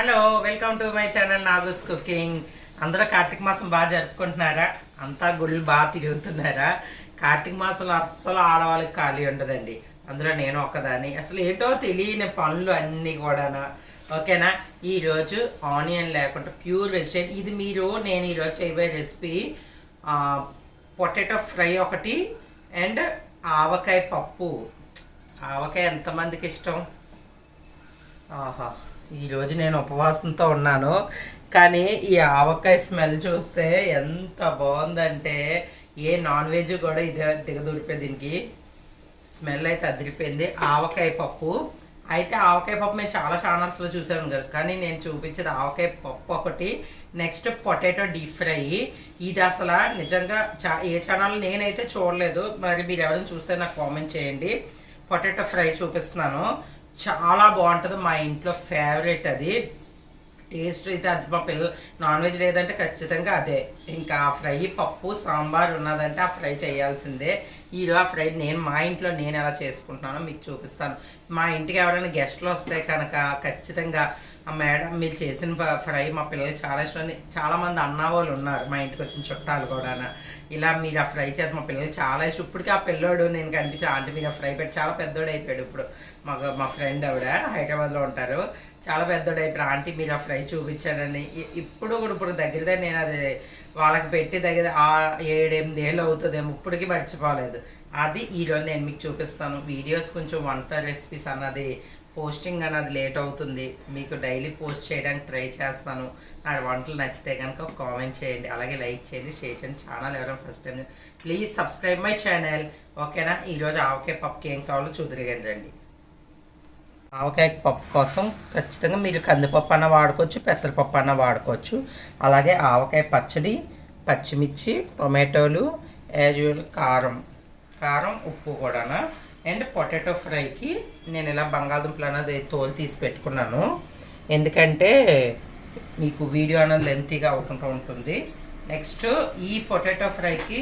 Hello welcome to my channel Nagoo's cooking అందరూ కార్తీక మాసం బాగా జరుపుకుంటున్నారా? అంతా గుళ్ళు బాగా తిరుగుతున్నారా? కార్తీక మాసంలో అస్సలు ఆడవాళ్ళకి ఖాళీ ఉండదండి. అందులో నేను ఒకదాన్ని అసలు ఏంటో తెలియని పనులు అన్నీ కూడానా? ఓకేనా? ఈరోజు ఆనియన్ లేకుండా ప్యూర్ వెజిటేరియన్. ఇది మీరు నేను ఈరోజు చేయబోయే రెసిపీ పొటాటో ఫ్రై ఒకటి అండ్ ఆవకాయ పప్పు. ఆవకాయ ఎంతమందికి ఇష్టం? ఆహా. ఈరోజు నేను ఉపవాసంతో ఉన్నాను. కానీ ఈ ఆవకాయ స్మెల్ చూస్తే ఎంత బాగుందంటే ఏ నాన్ వెజ్ కూడా ఇది దిగదూరిపోయి దీనికి. స్మెల్ అయితే అదిరిపోయింది. ఆవకాయ పప్పు. అయితే ఆవకాయ పప్పు మేము చాలా ఛానల్స్లో చూసాను కదా. కానీ నేను చూపించేది ఆవకాయ పప్పు ఒకటి నెక్స్ట్ పొటాటో డీప్ ఫ్రై. ఇది అసలు నిజంగా చా ఏ ఛానల్ నేనైతే చూడలేదు. మరి మీరు ఎవరైనా చూస్తే నాకు కామెంట్ చేయండి. పొటాటో ఫ్రై చూపిస్తున్నాను. చాలా బాగుంటుంది. మా ఇంట్లో ఫేవరెట్ అది. టేస్ట్ అయితే అది మా పిల్లలు నాన్ వెజ్ లేదంటే ఖచ్చితంగా అదే. ఇంకా ఫ్రై పప్పు సాంబార్ ఉన్నదంటే ఆ ఫ్రై చేయాల్సిందే. ఇలా ఫ్రై నేను మా ఇంట్లో నేను ఎలా చేసుకుంటున్నానో మీకు చూపిస్తాను. మా ఇంటికి ఎవరైనా గెస్ట్లు వస్తే కనుక ఖచ్చితంగా ఆ మేడం మీరు చేసిన ఫ్రై మా పిల్లలకి చాలా ఇష్టం అని చాలామంది అన్న వాళ్ళు ఉన్నారు మా ఇంటికి వచ్చిన చుట్టాలు కూడా ఇలా మీరు ఆ ఫ్రై చేసి మా పిల్లలకి చాలా ఇష్టం. ఇప్పటికీ ఆ పిల్లోడు నేను కనిపించి ఆంటీ మీరు ఆ ఫ్రై పెట్టి చాలా పెద్దోడు అయిపోయాడు ఇప్పుడు. మా మా ఫ్రెండ్ ఆవిడ హైదరాబాద్లో ఉంటారు. చాలా పెద్దోడు అయిపోయాడు ఆంటీ మీరు ఆ ఫ్రై చూపించాడండి. ఇప్పుడు కూడా ఇప్పుడు దగ్గర నేను అది వాళ్ళకి పెట్టి దగ్గర ఆ ఏడెనిమిది ఏళ్ళు అవుతుందేమో ఇప్పటికీ మర్చిపోలేదు. అది ఈరోజు నేను మీకు చూపిస్తాను. వీడియోస్ కొంచెం వంట రెసిపీస్ అన్నది పోస్టింగ్ అన్నది లేట్ అవుతుంది. మీకు డైలీ పోస్ట్ చేయడానికి ట్రై చేస్తాను. నా వంటలు నచ్చితే కనుక కామెంట్ చేయండి. అలాగే లైక్ చేయండి షేర్ చేయండి. ఛానల్ ఎవరైనా first time please subscribe my channel. ఓకేనా? ఈరోజు ఆవకాయ పప్పుకి ఏం కావాలో చూద్దరిగండి ఆవకాయ పప్పు కోసం ఖచ్చితంగా మీరు కందిపప్పు అన్న వాడుకోవచ్చు పెసరపప్పు అన్న వాడుకోవచ్చు. అలాగే ఆవకాయ పచ్చడి పచ్చిమిర్చి టొమాటోలు యాజువల్ కారం కారం ఉప్పు కూడానా. అండ్ పొటాటో ఫ్రైకి నేను ఇలా బంగాళదుంపలు అన్నది తోలు తీసి పెట్టుకున్నాను. ఎందుకంటే మీకు వీడియో అన్న లెంతీగా అవ్వకుండా ఉంటుంది. నెక్స్ట్ ఈ పొటాటో ఫ్రైకి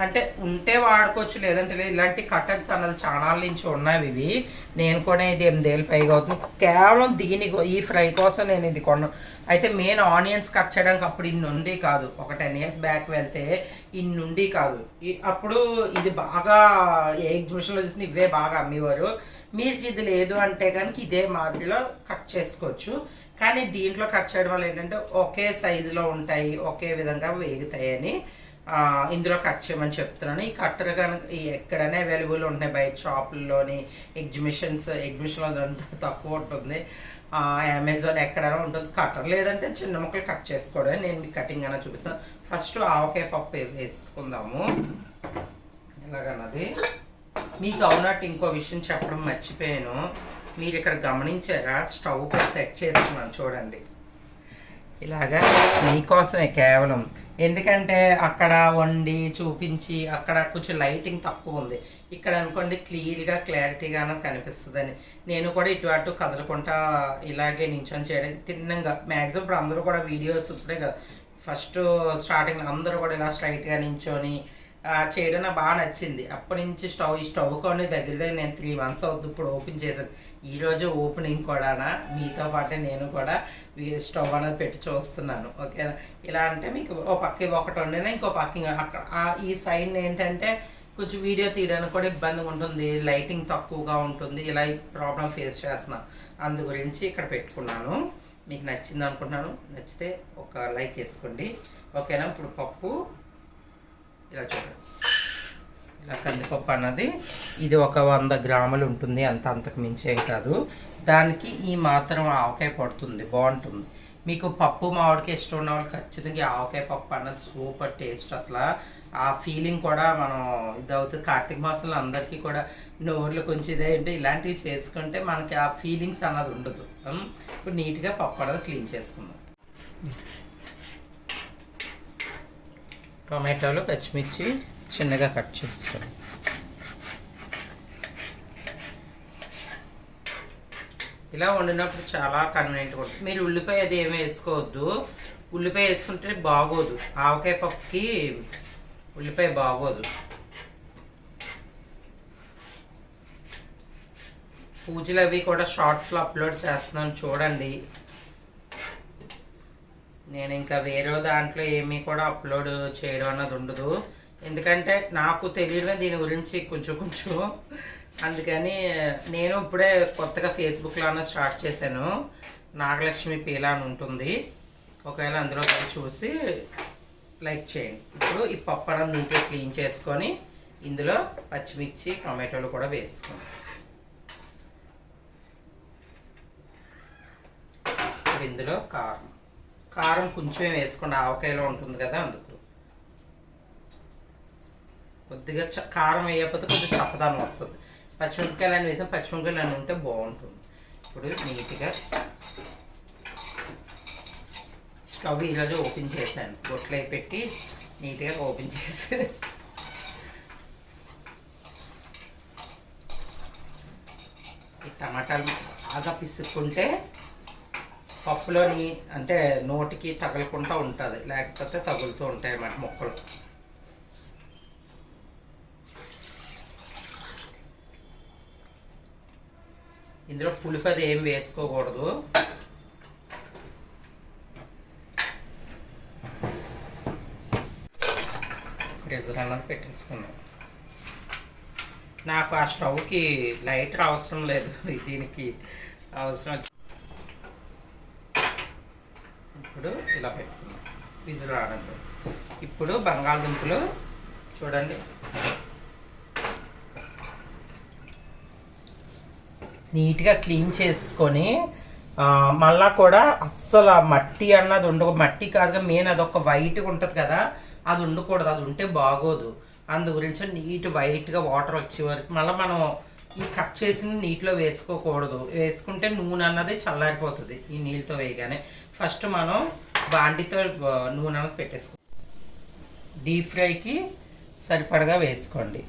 అంటే ఉంటే వాడుకోవచ్చు లేదంటే లేదు. ఇలాంటి కట్టర్స్ అన్నది చాలా నుంచి ఉన్నవి ఇవి. నేను కూడా ఇది ఎనిమిదేళ్ళు పైగా అవుతుంది. కేవలం దీని ఈ ఫ్రై కోసం నేను ఇది కొన్నాను అయితే మెయిన్ ఆనియన్స్ కట్ చేయడానికి అప్పుడు ఇన్ని ఉండి కాదు. ఒక టెన్ ఇయర్స్ బ్యాక్ వెళ్తే ఇన్ని ఉండి కాదు. ఈ- అప్పుడు ఇది బాగా ఏ ఎగ్జిబిషన్లో చూసిన ఇవే బాగా అమ్మేవారు. మీకు ఇది లేదు అంటే కనుక ఇదే మాదిరిలో కట్ చేసుకోవచ్చు. కానీ దీంట్లో కట్ చేయడం వల్ల ఏంటంటే ఒకే సైజులో ఉంటాయి ఒకే విధంగా వేగుతాయని. ఇందులో కట్ చేయమని చెప్తున్నాను. ఈ కట్టర్ కనుక ఈ అవైలబుల్ ఉంటాయి బయట షాపుల్లోని ఎగ్జిబిషన్స్ ఎగ్జిబిషన్లో అంతా తక్కువ ఉంటుంది. అమెజాన్ ఎక్కడైనా ఉంటుంది. కట్టర్ లేదంటే చిన్న ముక్కలు కట్ చేసుకోవడం నేను మీకు కటింగ్ అయినా చూపిస్తాను. ఫస్ట్ ఆవకాయ పప్పు వే- వేసుకుందాము. ఎలాగన్నది? మీకు అవునట్టు ఇంకో విషయం చెప్పడం మర్చిపోయాను. మీరు ఇక్కడ గమనించారా? స్టవ్ సెట్ చేస్తున్నాను. చూడండి. ఇలాగా మీకోసమే కేవలం. ఎందుకంటే అక్కడ వండి చూపించి అక్కడ కొంచెం లైటింగ్ తక్కువ ఉంది. ఇక్కడ అనుకోండి క్లియర్గా క్లారిటీగా కనిపిస్తుందని. నేను కూడా ఇటు అటు కదలకుండా ఇలాగే నించొని చేయడం తిన్నంగా. మ్యాక్సిమం ఇప్పుడు అందరూ కూడా వీడియోస్ ఇప్పుడే కదా. ఫస్ట్ స్టార్టింగ్ అందరూ కూడా ఇలా స్ట్రైట్గా నించొని చేయడం నాకు బాగా నచ్చింది. అప్పటి నుంచి స్టవ్ ఈ స్టవ్ కొన్ని దగ్గర నేను త్రీ మంత్స్ అవుతుంది ఇప్పుడు ఓపెన్ చేశాను. ఈరోజు ఓపెనింగ్ కూడా మీతో పాటే నేను కూడా స్టవ్ అనేది పెట్టి చూస్తున్నాను. ఓకేనా? ఇలా అంటే మీకు ఓ పక్క ఒకటి వండినా ఇంకో పక్క అక్కడ ఈ సైడ్ ఏంటంటే కొంచెం వీడియో తీయడానికి కూడా ఇబ్బందిగా ఉంటుంది. లైటింగ్ తక్కువగా ఉంటుంది. ఇలా ప్రాబ్లం ఫేస్ చేస్తున్నాను అందు గురించి ఇక్కడ పెట్టుకున్నాను. మీకు నచ్చింది అనుకుంటున్నాను. నచ్చితే ఒక లైక్ వేసుకోండి. ఓకేనా? ఇప్పుడు పప్పు ఇలా చూడండి. ఇలా కందిపప్పు అన్నది ఇది ఒక వంద గ్రాములు ఉంటుంది అంత అంతకు మించేం కాదు. దానికి ఈ మాత్రం ఆవకాయ పడుతుంది బాగుంటుంది. మీకు పప్పు మామిడికాయ ఇష్టం ఉన్న వాళ్ళు ఖచ్చితంగా ఆవకాయ పప్పు అన్నది సూపర్ టేస్ట్ అసలు. ఆ ఫీలింగ్ కూడా మనం ఇది అవుతుంది కార్తీక మాసంలో అందరికీ కూడా నోర్లు కొంచెం ఇదేంటి ఇలాంటివి చేసుకుంటే మనకి ఆ ఫీలింగ్స్ అన్నది ఉండదు. ఇప్పుడు నీట్గా పప్పు అన్నది క్లీన్ చేసుకుందాం. టొమాటోలు పచ్చిమిర్చి చిన్నగా కట్ చేసుకోండి ఇలా వండినప్పుడు చాలా కన్వీనియంట్గా ఉంటుంది. మీరు ఉల్లిపాయ అది ఏమీ వేసుకోవద్దు. ఉల్లిపాయ వేసుకుంటే బాగోదు. ఆవకాయ పప్పుకి ఉల్లిపాయ బాగోదు. పూజలు అవి కూడా షార్ట్స్లో అప్లోడ్ చేస్తున్నాను చూడండి. నేను ఇంకా వేరే దాంట్లో ఏమీ కూడా అప్లోడ్ చేయడం అన్నది ఉండదు. ఎందుకంటే నాకు తెలియడమే దీని గురించి కొంచెం కొంచెం. అందుకని నేను ఇప్పుడే కొత్తగా ఫేస్బుక్లో అన్న స్టార్ట్ చేశాను. నాగలక్ష్మి పీలా అని ఉంటుంది. ఒకవేళ అందులో పోయి చూసి లైక్ చేయండి. ఇప్పుడు ఈ పప్పడం నీట్గా క్లీన్ చేసుకొని ఇందులో పచ్చిమిర్చి టొమాటోలు కూడా వేసుకోండి ఇందులో కారం. కారం కొంచెం వేసుకోండి ఆవకాయలో ఉంటుంది కదా అందుకు. కొద్దిగా చ- కారం వేయకపోతే కొంచెం చప్పదనం వస్తుంది. పచ్చిమిరపకాయలు అని వేసాం పచ్చిమిరపకాయలు అని ఉంటే బాగుంటుంది. ఇప్పుడు నీట్గా స్టవ్ ఈరోజు ఓపెన్ చేశాను. బొట్లు పెట్టి నీట్గా ఓపెన్ చేసి. ఈ టమాటాలు బాగా పిసుక్కుంటే పప్పులోని అంటే నోటికి తగలకుండా ఉంటుంది. లేకపోతే తగులుతూ ఉంటాయి అన్నమాట మొక్కలు. ఇందులో పులిపది ఏం వేసుకోకూడదు. ఫ్రిడ్జ్ అన్నది పెట్టేసుకున్నాం. నాకు ఆ స్టవ్కి లైటర్ అవసరం లేదు. దీనికి అవసరం ఇప్పుడు ఇలా పెట్టుకున్నాం. విజిల్ రావడంతో. ఇప్పుడు బంగాళదుంపలు చూడండి. నీట్గా క్లీన్ చేసుకొని మళ్ళా కూడా అస్సలు మట్టి అన్నది ఉండక మట్టి కాదుగా మెయిన్ అదొక వైట్గా ఉంటుంది కదా అది ఉండకూడదు. అది ఉంటే బాగోదు. అందు గురించి నీట్ వైట్గా వాటర్ వచ్చే వరకు మళ్ళీ మనం ఈ కట్ చేసిన నీటిలో వేసుకోకూడదు. వేసుకుంటే నూనె అన్నది చల్లారిపోతుంది ఈ నీళ్ళతో వేయగానే. ఫస్ట్ మనం బాండితో నూనె పెట్టేసుకో డీప్ ఫ్రైకి సరిపడగా వేసుకోండి.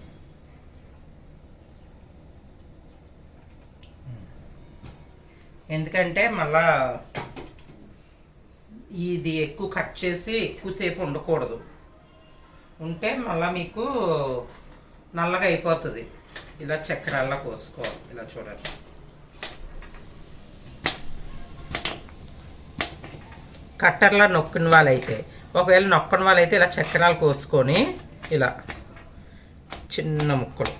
ఎందుకంటే మళ్ళా ఇది ఎక్కువ కట్ చేసి ఎక్కువసేపు ఉండకూడదు. ఉంటే మళ్ళీ మీకు నల్లగా అయిపోతుంది. ఇలా చక్రాల్లో కోసుకోవాలి. ఇలా చూడండి. కట్టర్లో నొక్కిన వాళ్ళైతే. ఒకవేళ నొక్కని వాళ్ళైతే ఇలా చక్రాలు కోసుకొని ఇలా చిన్న ముక్కలు.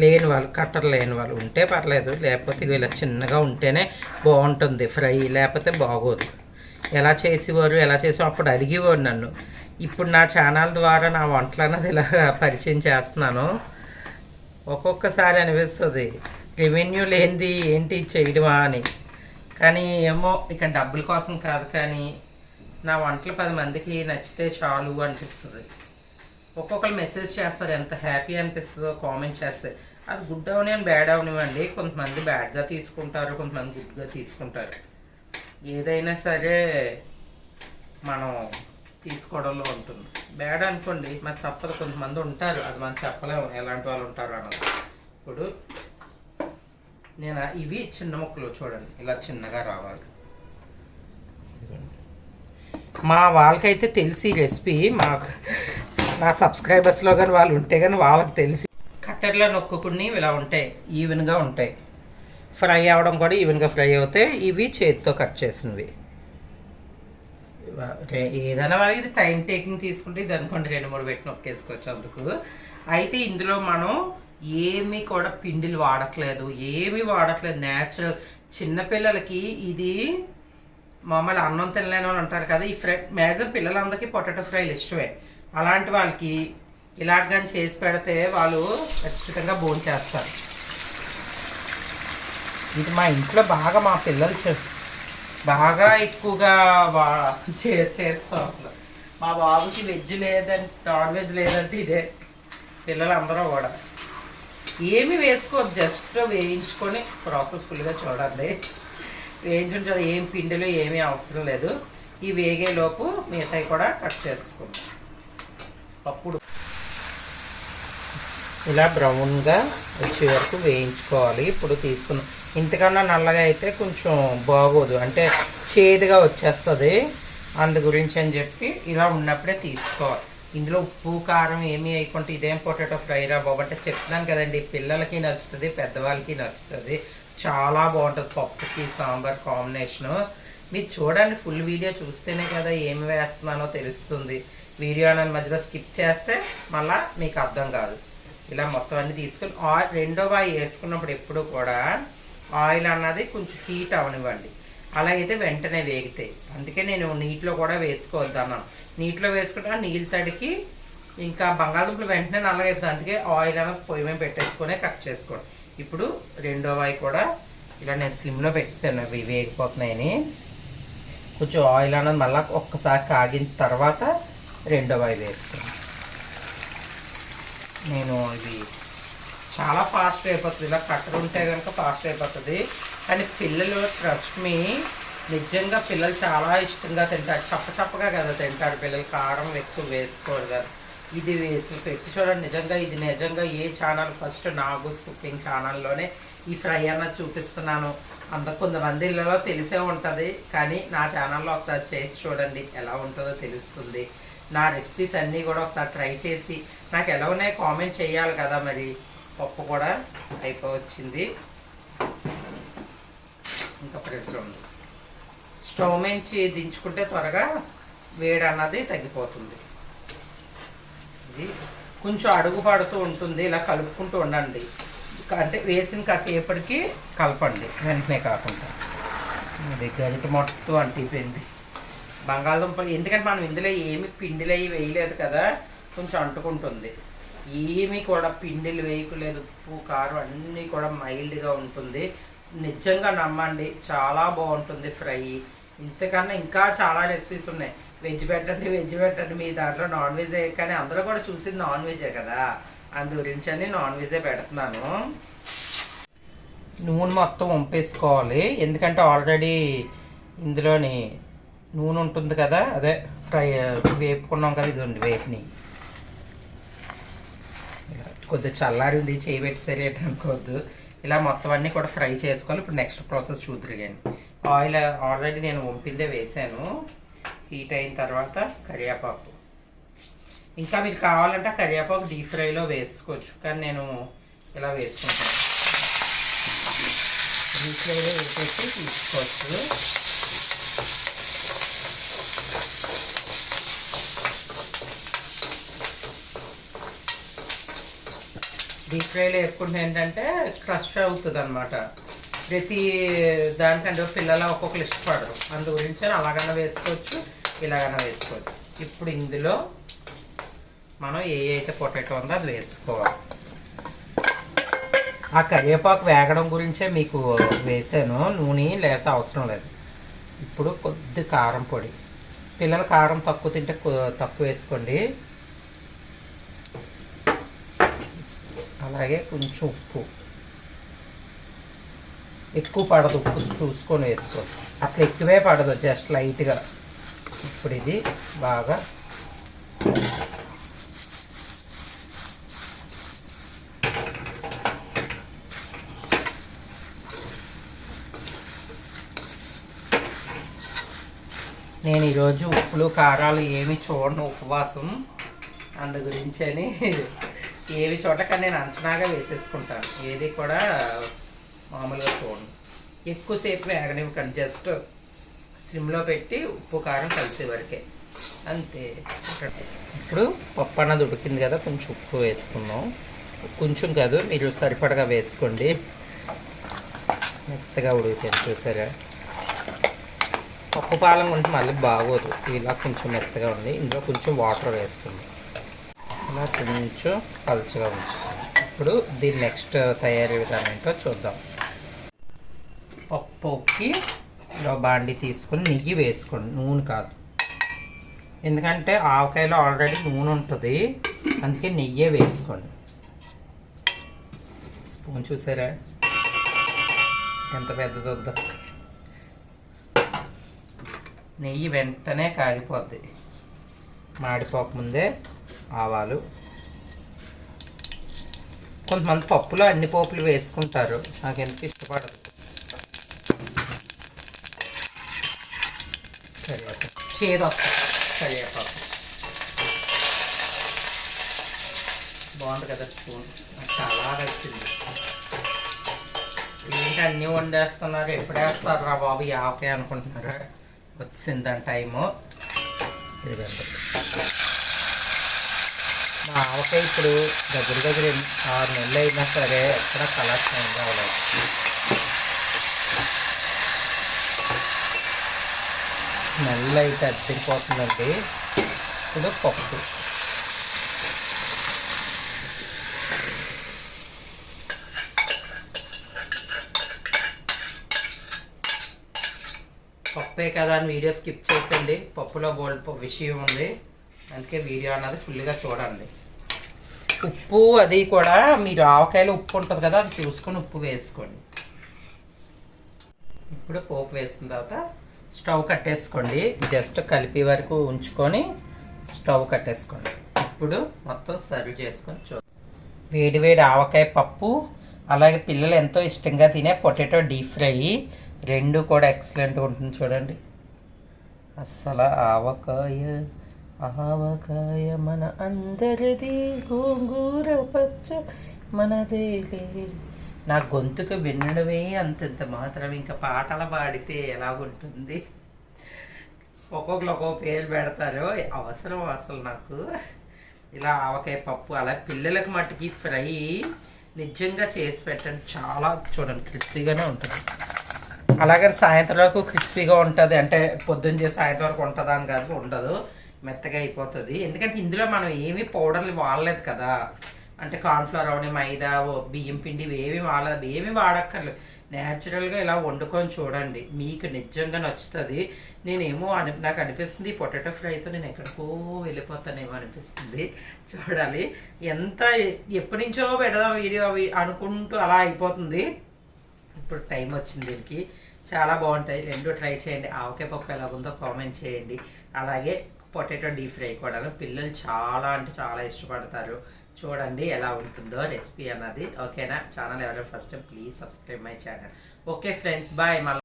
లేని వాళ్ళు కట్టర్ లేని వాళ్ళు ఉంటే పర్లేదు. లేకపోతే ఇలా చిన్నగా ఉంటేనే బాగుంటుంది ఫ్రై లేకపోతే బాగోదు. ఎలా చేసేవారు ఎలా చేసేవారు అప్పుడు అడిగేవారు నన్ను. ఇప్పుడు నా ఛానల్ ద్వారా నా వంటలు అన్నది ఇలా పరిచయం చేస్తున్నాను. ఒక్కొక్కసారి అనిపిస్తుంది. రెవెన్యూ లేనిది ఏంటి చేయడమా అని. కానీ ఏమో ఇక డబ్బుల కోసం కాదు కానీ నా వంటలు పది మందికి నచ్చితే చాలు అనిపిస్తుంది. ఒక్కొక్కరు మెసేజ్ చేస్తారు ఎంత హ్యాపీ అనిపిస్తుందో కామెంట్ చేస్తే. అది గుడ్ అవనివ్వండి బ్యాడ్ అవనివ్వండి కొంతమంది బ్యాడ్గా తీసుకుంటారు కొంతమంది గుడ్గా తీసుకుంటారు. ఏదైనా సరే మనం తీసుకోవడంలో ఉంటుంది. బ్యాడ్ అనుకోండి మరి తప్పదు. కొంతమంది ఉంటారు అది మనం చెప్పలేము. ఎలాంటి వాళ్ళు ఉంటారు అన్నది. ఇప్పుడు నేను ఇవి చిన్న ముక్కలు చూడండి. ఇలా చిన్నగా రావాలి. మా వాళ్ళకైతే తెలిసి రెసిపీ. మాకు నా సబ్స్క్రైబర్స్లో కానీ వాళ్ళు ఉంటే కానీ వాళ్ళకి తెలిసి. కట్టెర్లో నొక్కుకుని ఇలా ఉంటాయి. ఈవెన్గా ఉంటాయి. ఫ్రై అవ్వడం కూడా ఈవెన్గా ఫ్రై అవుతాయి. ఇవి చేతితో కట్ చేసినవి. ఏదైనా వాళ్ళకి టైం టేకింగ్ తీసుకుంటే ఇది అనుకోండి రెండు మూడు పెట్టి నొక్కేసుకోవచ్చు అందుకు. అయితే ఇందులో మనం ఏమీ కూడా పిండిలు వాడట్లేదు ఏమీ వాడట్లేదు. న్యాచురల్ చిన్నపిల్లలకి ఇది మామూలు అన్నం తినలేని వాళ్ళు ఉంటారు కదా ఈ ఫ్రై మ్యాక్సిమం పిల్లలందరికీ పొటాటో ఫ్రైలు ఇష్టమే. అలాంటి వాళ్ళకి ఇలాగ చేసి పెడితే వాళ్ళు ఖచ్చితంగా భోజనం చేస్తారు. ఇది మా ఇంట్లో బాగా మా పిల్లలు చే బాగా ఎక్కువగా వా చే చేస్తాం అసలు. మా బాబుకి వెజ్ లేదంటే నాన్ వెజ్ లేదంటే ఇదే. పిల్లలందరూ కూడా. ఏమి వేసుకోవద్దు జస్ట్ వేయించుకొని ప్రాసెస్ ఫుల్గా చూడండి. వేయించుకుని చూడ ఏం పిండిలో ఏమీ అవసరం లేదు. ఈ వేగేలోపు మిగతాయి కూడా కట్ చేసుకుందాం. అప్పుడు ఇలా బ్రౌన్గా వచ్చే వరకు వేయించుకోవాలి. ఇప్పుడు తీసుకున్నాం. ఇంతకన్నా నల్లగా అయితే కొంచెం బాగోదు. అంటే చేదుగా వచ్చేస్తుంది. అందు గురించి అని చెప్పి ఇలా ఉన్నప్పుడే తీసుకోవాలి. ఇందులో ఉప్పు కారం ఏమీ వేయకుండా ఇదేం పొటాటో ఫ్రై రా బాబు. అంటే చెప్తున్నాను కదండి పిల్లలకి నచ్చుతుంది పెద్దవాళ్ళకి నచ్చుతుంది. చాలా బాగుంటుంది. పప్పుకి సాంబార్ కాంబినేషను మీరు చూడండి ఫుల్ వీడియో చూస్తేనే కదా ఏమి వేస్తున్నానో తెలుస్తుంది. వీడియో అనేది మధ్యలో స్కిప్ చేస్తే మళ్ళా మీకు అర్థం కాదు. ఇలా మొత్తం అన్ని తీసుకుని ఆయిల్ రెండో వాయి వేసుకున్నప్పుడు ఎప్పుడు కూడా ఆయిల్ అన్నది కొంచెం హీట్ అవనివ్వండి. అలాగైతే వెంటనే వేగితే. అందుకే నేను నీటిలో కూడా వేసుకోవద్దన్నాను. నీటిలో వేసుకుంటే ఆ నీళ్ళ తడికి ఇంకా బంగాళదుంపలు వెంటనే నల్లగైపోతుంది అందుకే ఆయిల్ అనేది పొయ్యి మేము పెట్టేసుకొని కట్ చేసుకోండి. ఇప్పుడు రెండో వాయి కూడా ఇలా నేను స్లిమ్లో పెట్టేసాను. అవి వేగిపోతున్నాయని. కొంచెం ఆయిల్ అనేది మళ్ళీ ఒక్కసారి కాగిన తర్వాత రెండో వాయి వేసుకున్నాను నేను ఇది చాలా ఫాస్ట్ అయిపోతుంది. ఇలా కట్టలు ఉంటే కనుక ఫాస్ట్ అయిపోతుంది. కానీ పిల్లలు ట్రస్ట్ మీ నిజంగా పిల్లలు చాలా ఇష్టంగా తింటారు. చప్ప చప్పగా కదా తింటారు పిల్లలు. కారం ఎక్కువ వేసుకోరు కదా. ఇది వేసి పెట్టి చూడండి. నిజంగా ఇది నిజంగా ఏ ఛానల్? ఫస్ట్ నాగూస్ కుకింగ్ ఛానల్లోనే ఈ ఫ్రై అన్న చూపిస్తున్నాను. అంత కొంతమంది ఇళ్ళలో తెలిసే ఉంటుంది. కానీ నా ఛానల్లో ఒకసారి చేసి చూడండి. ఎలా ఉంటుందో తెలుస్తుంది. నా రెసిపీస్ అన్నీ కూడా ఒకసారి ట్రై చేసి నాకు ఎలా ఉన్నాయో కామెంట్ చేయాలి కదా మరి. పప్పు కూడా అయిపోవచ్చింది. ఇంకా ప్రెస్లో ఉంది. స్టవ్ నుంచి దించుకుంటే త్వరగా వేడి అన్నది తగ్గిపోతుంది. ఇది కొంచెం అడుగు పడుతూ ఉంటుంది ఇలా కలుపుకుంటూ ఉండండి. అంటే వేసిన కాసేపటికి కలపండి వెంటనే కాకుండా. అది గరిట మొత్తం అంటిపోయింది. బంగాళదుంపలు ఎందుకంటే మనం ఇందులో ఏమి పిండిలు అవి వేయలేదు కదా కొంచెం అంటుకుంటుంది. ఏమీ కూడా పిండిలు వేయకలేదు ఉప్పు కారం అన్నీ కూడా మైల్డ్గా ఉంటుంది. నిజంగా నమ్మండి చాలా బాగుంటుంది ఫ్రై. ఇంతకన్నా ఇంకా చాలా రెసిపీస్ ఉన్నాయి. వెజ్ పెట్టండి వెజ్ పెట్టండి మీ దాంట్లో నాన్ వెజ్ కానీ అందరూ కూడా చూసింది నాన్ వెజే కదా. అందు గురించి అని నాన్ వెజే పెడుతున్నాను. నూనె మొత్తం వంపేసుకోవాలి. ఎందుకంటే ఆల్రెడీ ఇందులోని నూనె ఉంటుంది కదా అదే ఫ్రై వేపుకున్నాం కదా ఇదిగోండి వేపుని. కొద్దిగా చల్లారింది చేయబెట్టి సరే అనుకోవద్దు ఇలా మొత్తం అన్నీ కూడా ఫ్రై చేసుకోవాలి. ఇప్పుడు నెక్స్ట్ ప్రాసెస్ చూద్దరిగాని. ఆయిల్ ఆల్రెడీ నేను వంపిందే వేసాను. హీట్ అయిన తర్వాత కరివేపాకు. ఇంకా మీరు కావాలంటే కరివేపాకు డీప్ ఫ్రైలో వేసుకోవచ్చు. కానీ నేను ఇలా వేసుకుంటాను. డీప్ ఫ్రైలో వేసేసి తీసుకోవచ్చు. డీప్ ఫ్రైలో వేసుకుంటే ఏంటంటే క్రష్ అవుతుంది అనమాట ప్రతి దానికంటే పిల్లలు ఒక్కొక్కరు ఇష్టపడరు. అందు గురించి అలాగన్నా వేసుకోవచ్చు ఇలాగన్నా వేసుకోవచ్చు. ఇప్పుడు ఇందులో మనం ఏ అయితే పొటాటో ఉందో అది వేసుకోవాలి. ఆ కరివేపాకు వేగడం గురించే మీకు వేసాను నూనె లేకపోతే అవసరం లేదు. ఇప్పుడు కొద్ది కారం పొడి. పిల్లలు కారం తక్కువ తింటే తక్కువ వేసుకోండి. అలాగే కొంచెం ఉప్పు. ఎక్కువ పడదు ఉప్పు చూసుకొని వేసుకో అసలు ఎక్కువే పడదు జస్ట్ లైట్గా. ఇప్పుడు ఇది బాగా నేను ఈరోజు ఉప్పులు కారాలు ఏమి చూడను ఉపవాసం. అందు గురించి అని ఏవి కానీ నేను అంచనాగా వేసేసుకుంటాను. ఏది కూడా మామూలుగా చూడండి ఎక్కువసేపు వేగనివ్వకండి జస్ట్ సిమ్లో పెట్టి ఉప్పు కారం కలిసే వరకే. అంతే. ఇప్పుడు పప్పు అన్నది ఉడికింది కదా కొంచెం ఉప్పు వేసుకున్నాం. కొంచెం కాదు మీరు సరిపడగా వేసుకోండి. మెత్తగా ఉడికింది చూసారా? పప్పు పాలం కొంచెం మళ్ళీ బాగోదు. ఇలా కొంచెం మెత్తగా ఉంది. ఇందులో కొంచెం వాటర్ వేసుకుంది. ఇలా కొంచెం పలుచగా ఉంచుతుంది ఇప్పుడు దీని నెక్స్ట్ తయారీ విధానం ఏంటో చూద్దాం. పప్పుకి ఇలా బాండి తీసుకొని నెయ్యి వేసుకోండి. నూనె కాదు. ఎందుకంటే ఆవకాయలో ఆల్రెడీ నూనె ఉంటుంది. అందుకే నెయ్యే వేసుకోండి. స్పూన్ చూసారా? ఎంత పెద్దది నెయ్యి వెంటనే కాగిపోద్ది. మాడిపోకముందే ఆవాలు. కొంతమంది పప్పులో అన్ని పోపులు వేసుకుంటారు. నాకు ఎందుకు ఇష్టపడదు. కరివేపాకు చేదు వస్తుంది కరివేపాకు. బాగుంది కదా స్పూన్. చాలా నచ్చింది. ఏంటి అన్నీ వండేస్తున్నారు ఎప్పుడు వేస్తారు రా బాబు? ఈ అనుకుంటున్నారు అనుకుంటున్నారా? వచ్చిందని టైము. మా ఆవకాయ ఇప్పుడు దగ్గర దగ్గర ఆరు నెలలు అయినా సరే ఎక్కడ కలర్ చేంజ్ అవ్వలేదు స్మెల్ అయితే అద్దరిపోతుందండి. ఇప్పుడు పప్పు. పప్పే కదా అని వీడియో స్కిప్ చేయకండి. పప్పులో బోల్డ్ విషయం ఉంది. అందుకే వీడియో అన్నది ఫుల్గా చూడండి. ఉప్పు అది కూడా మీరు ఆవకాయలో ఉప్పు ఉంటుంది కదా అది చూసుకొని ఉప్పు వేసుకోండి. ఇప్పుడు పోపు వేసిన తర్వాత స్టవ్ కట్టేసుకోండి. జస్ట్ కలిపి వరకు ఉంచుకొని స్టవ్ కట్టేసుకోండి. ఇప్పుడు మొత్తం సర్వ్ చేసుకొని చూ వేడి వేడి ఆవకాయ పప్పు అలాగే పిల్లలు ఎంతో ఇష్టంగా తినే పొటాటో డీప్ ఫ్రై రెండు కూడా ఎక్సలెంట్గా ఉంటుంది చూడండి. అస్సలు ఆవకాయ ఆవకాయ మన అందరిది గోంగూర పచ్చ మనదే నా గొంతుకు వినడమే అంతంత మాత్రం. ఇంకా పాటలు పాడితే ఎలాగుంటుంది? ఒక్కొక్కరు ఒక్కొక్క పేరు పెడతారు. అవసరం అసలు నాకు. ఇలా ఆవకాయ పప్పు అలా పిల్లలకు మట్టుకి ఫ్రై నిజంగా చేసి పెట్టండి చాలా చూడండి క్రిస్పీగానే ఉంటుంది. అలాగని సాయంత్రం వరకు క్రిస్పీగా ఉంటుంది. అంటే పొద్దున్న చేసి సాయంత్రం వరకు ఉంటుందా అని కాదు ఉండదు. మెత్తగా అయిపోతుంది. ఎందుకంటే ఇందులో మనం ఏమీ పౌడర్లు వాడలేదు కదా. అంటే కార్న్ఫ్లవర్ అవని మైదా బియ్యం పిండి ఏమి వాడలేదు ఏమి వాడక్కర్లేదు. న్యాచురల్గా ఇలా వండుకొని చూడండి. మీకు నిజంగా నచ్చుతుంది. నేనేమో అని నాకు అనిపిస్తుంది ఈ పొటాటో ఫ్రైతో నేను ఎక్కడికో వెళ్ళిపోతానేమో అనిపిస్తుంది. చూడాలి. ఎంత ఎప్పటి నుంచో పెడదాం వీడియో అవి అనుకుంటూ అలా అయిపోతుంది. ఇప్పుడు టైం వచ్చింది దీనికి. చాలా బాగుంటాయి. రెండు ట్రై చేయండి. ఆవకాయ పప్పు ఎలా ఉందో కామెంట్ చేయండి. అలాగే పొటాటో డీప్ ఫ్రై కూడా పిల్లలు చాలా అంటే చాలా ఇష్టపడతారు. చూడండి ఎలా ఉంటుందో రెసిపీ అన్నది. ఓకేనా? ఛానల్ ఎవరైనా first time please subscribe my channel okay friends bye మళ్ళీ